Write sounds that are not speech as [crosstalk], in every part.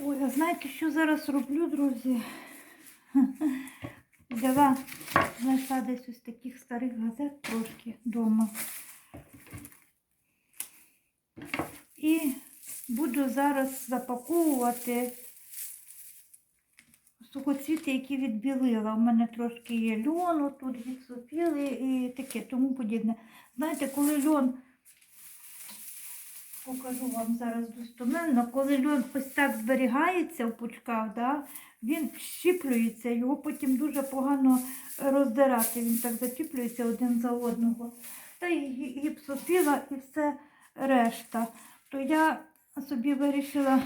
Ой, а знаєте, що зараз роблю, друзі? [laughs] Взяла, знайшла десь ось таких старих газет трошки вдома. І буду зараз запаковувати сухоцвіти, які відбілила. У мене трошки є льону, тут гіпсофіли і таке, тому подібне. Знаєте, коли льон, покажу вам зараз достоменно, коли льон ось так зберігається в пучках, да, він щіплюється, його потім дуже погано роздирати. Він так зачіплюється один за одного. Та й гіпсофіла і все решта. То я собі вирішила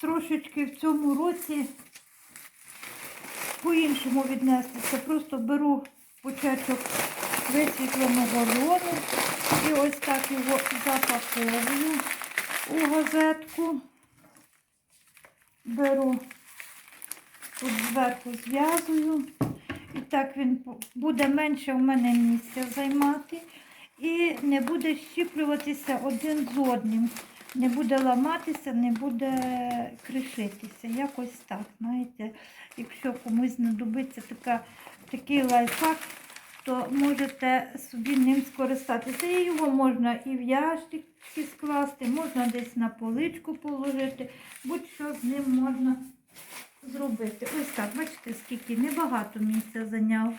трошечки в цьому році по-іншому віднестися. Просто беру початок висвітленого льону і ось так його запаковую у газетку. Беру тут зверху зв'язую. І так він буде менше у мене місця займати. І не буде щіплюватися один з одним. Не буде ламатися, не буде кришитися. Якось так, знаєте. Якщо комусь знадобиться така, такий лайфхак, то можете собі ним скористатися. І його можна і в ящики скласти, можна десь на поличку положити, будь-що з ним можна зробити. Ось так, бачите, скільки небагато місця зайняв.